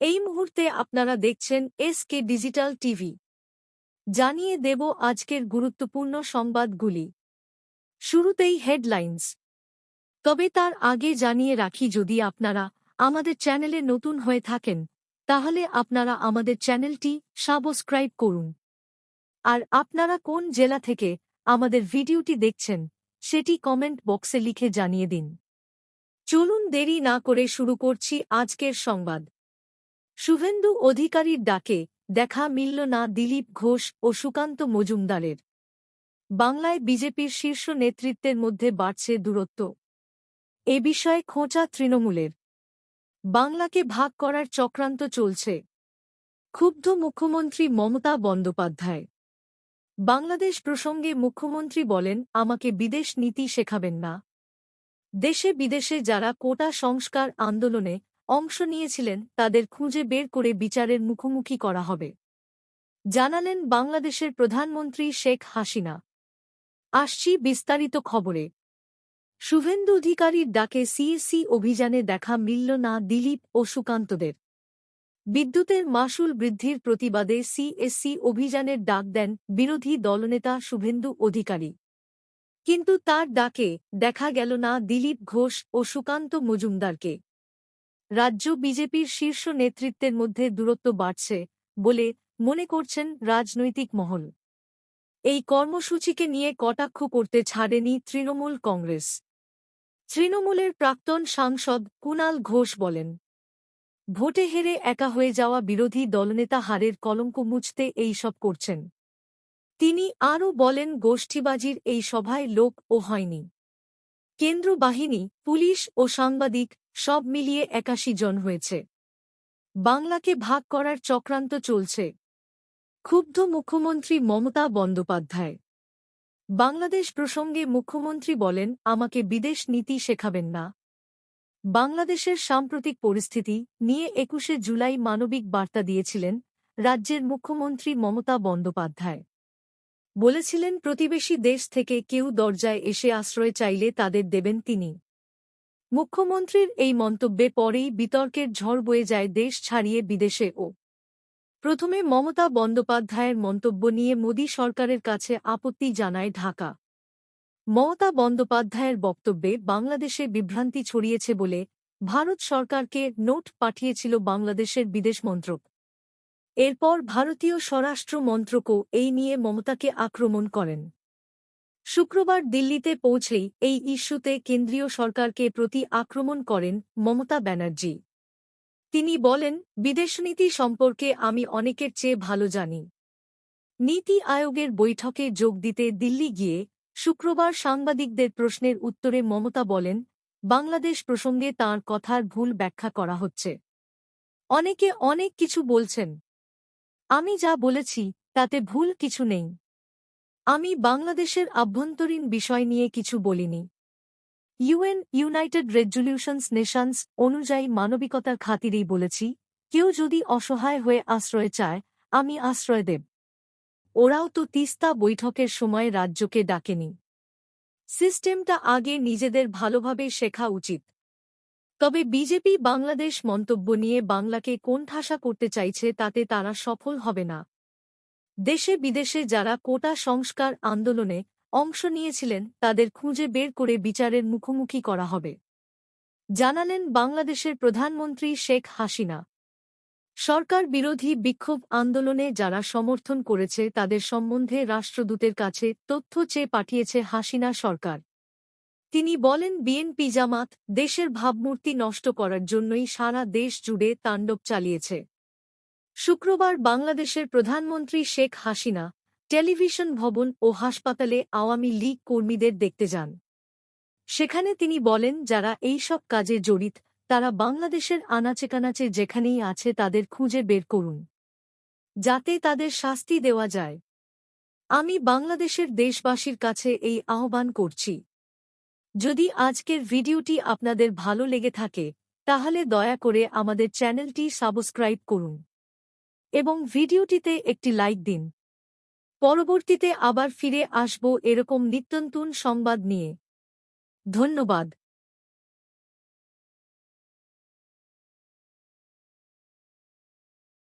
এই মুহূর্তে আপনারা দেখছেন এস কে ডিজিটাল টিভি জানিয়ে দেব আজকের গুরুত্বপূর্ণ সংবাদগুলি। শুরুতেই হেডলাইন্স তবে তার আগে জানিয়ে রাখি, যদি আপনারা আমাদের চ্যানেলে নতুন হয়ে থাকেন, তাহলে আপনারা আমাদের চ্যানেলটি সাবস্ক্রাইব করুন। আর আপনারা কোন জেলা থেকে আমাদের ভিডিওটি দেখছেন, সেটি কমেন্ট বক্সে লিখে জানিয়ে দিন। চলুন দেরি না করে শুরু করছি আজকের সংবাদ। শুভেন্দু অধিকারীর ডাকে দেখা মিলল না দিলীপ ঘোষ ও সুকান্ত মজুমদারের। বাংলায় বিজেপির শীর্ষ নেতৃত্বের মধ্যে বাড়ছে দূরত্ব। এ বিষয়ে খোঁচা তৃণমূলের। বাংলাকে ভাগ করার চক্রান্ত চলছে। ক্ষুব্ধ মুখ্যমন্ত্রী মমতা বন্দ্যোপাধ্যায়। বাংলাদেশ প্রসঙ্গে মুখ্যমন্ত্রী বলেন, আমাকে বিদেশ নীতি শেখাবেন না। দেশে বিদেশে যারা কোটা সংস্কার আন্দোলনে অংশ নিয়েছিলেন তাদের খুঁজে বের করে বিচারের মুখোমুখি করা হবে। জানালেন বাংলাদেশের প্রধানমন্ত্রী শেখ হাসিনা। আসছি বিস্তারিত খবরে। শুভেন্দু অধিকারীর ডাকে সিএসসি অভিযানে দেখা মিলল না দিলীপ ও সুকান্তদের। বিদ্যুতের মাসুল বৃদ্ধির প্রতিবাদে সিএসসি অভিযানের ডাক দেন বিরোধী দলনেতা শুভেন্দু অধিকারী। কিন্তু তার ডাকে দেখা গেল না দিলীপ ঘোষ ও সুকান্ত মজুমদারকে। রাজ্য বিজেপির শীর্ষ নেতৃত্বের মধ্যে দূরত্ব বাড়ছে বলে মনে করছেন রাজনৈতিক মহল। এই কর্মসূচিকে নিয়ে কটাক্ষ করতে ছাড়েনি তৃণমূল কংগ্রেস। তৃণমূলের প্রাক্তন সাংসদ কুনাল ঘোষ বলেন, ভোটে হেরে একা হয়ে যাওয়া বিরোধী দলনেতা হারের কলঙ্ক মুছতে এই সব করছেন। তিনি আরও বলেন, গোষ্ঠীবাজির এই সভায় লোক ও হয়নি। কেন্দ্র বাহিনী পুলিশ ও সাংবাদিক সব মিলিয়ে একাশি জন হয়েছে। বাংলাকে ভাগ করার চক্রান্ত চলছে। ক্ষুব্ধ মুখ্যমন্ত্রী মমতা বন্দ্যোপাধ্যায়। বাংলাদেশ প্রসঙ্গে মুখ্যমন্ত্রী বলেন, আমাকে বিদেশ নীতি শেখাবেন না। বাংলাদেশের সাম্প্রতিক পরিস্থিতি নিয়ে একুশে জুলাই মানবিক বার্তা দিয়েছিলেন রাজ্যের মুখ্যমন্ত্রী মমতা বন্দ্যোপাধ্যায়। বলেছিলেন, প্রতিবেশী দেশ থেকে কেউ দরজায় এসে আশ্রয় চাইলে তাদের দেবেন তিনি। মুখ্যমন্ত্রীর এই মন্তব্যে পরেই বিতর্কের ঝড় বয়ে যায় দেশ ছাড়িয়ে বিদেশে ও। প্রথমে মমতা বন্দ্যোপাধ্যায়ের মন্তব্য নিয়ে মোদী সরকারের কাছে আপত্তি জানায় ঢাকা। মমতা বন্দ্যোপাধ্যায়ের বক্তব্যে বাংলাদেশে বিভ্রান্তি ছড়িয়েছে বলে ভারত সরকারকে নোট পাঠিয়েছিল বাংলাদেশের বিদেশ মন্ত্রক। এরপর ভারতীয় স্বরাষ্ট্র মন্ত্রকও এই নিয়ে মমতাকে আক্রমণ করেন। শুক্রবার দিল্লিতে পৌঁছেই এই ইস্যুতে কেন্দ্রীয় সরকারকে প্রতি আক্রমণ করেন মমতা ব্যানার্জি। তিনি বলেন, বিদেশনীতি সম্পর্কে আমি অনেকের চেয়ে ভালো জানি। নীতি আয়োগের বৈঠকে যোগ দিতে দিল্লি গিয়ে শুক্রবার সাংবাদিকদের প্রশ্নের উত্তরে মমতা বলেন, বাংলাদেশ প্রসঙ্গে তাঁর কথার ভুল ব্যাখ্যা করা হচ্ছে। অনেকে অনেক কিছু বলছেন। আমি যা বলেছি, তাতে ভুল কিছু নেই। আমি বাংলাদেশের আভ্যন্তরীণ বিষয় নিয়ে কিছু বলিনি। ইউএন ইউনাইটেড রেজলিউশনস নেশনস অনুযায়ী মানবিকতার খাতিরেই বলেছি, কেউ যদি অসহায় হয়ে আশ্রয় চায়, আমি আশ্রয় দেব। ওরাও তো তিস্তা বৈঠকের সময় রাজ্যকে ডাকেনি। সিস্টেমটা আগে নিজেদের ভালোভাবে শেখা উচিত। তবে বিজেপি বাংলাদেশ মন্তব্য নিয়ে বাংলাকে কোণঠাসা করতে চাইছে তাতে তারা সফল হবে না। দেশে বিদেশে যারা কোটা সংস্কার আন্দোলনে অংশ নিয়েছিলেন, তাদের খুঁজে বের করে বিচারের মুখোমুখি করা হবে। জানালেন বাংলাদেশের প্রধানমন্ত্রী শেখ হাসিনা। সরকার বিরোধী বিক্ষোভ আন্দোলনে যারা সমর্থন করেছে, তাদের সম্বন্ধে রাষ্ট্রদূতের কাছে তথ্য চেয়ে পাঠিয়েছে হাসিনা সরকার। তিনি বলেন, বিএনপি জামাত দেশের ভাবমূর্তি নষ্ট করার জন্যই সারা দেশ জুড়ে তাণ্ডব চালিয়েছে। শুক্রবার বাংলাদেশের প্রধানমন্ত্রী শেখ হাসিনা টেলিভিশন ভবন ও হাসপাতালে আওয়ামী লীগ কর্মীদের দেখতে যান। সেখানে তিনি বলেন, যারা এই সব কাজে জড়িত, তারা বাংলাদেশের আনাচেকানাচে যেখানেই আছে তাদের খুঁজে বের করুন। যাতে তাদের শাস্তি দেওয়া যায়। আমি বাংলাদেশের দেশবাসীর কাছে এই আহ্বান করছি। যদি আজকের ভিডিওটি আপনাদের ভালো লেগে থাকে, তাহলে দয়া করে আমাদের চ্যানেলটি সাবস্ক্রাইব করুন। এবং ভিডিওটিতে একটি লাইক দিন। পরবর্তীতে আবার ফিরে আসব এরকম নিত্যন্তন সংবাদ নিয়ে। ধন্যবাদ।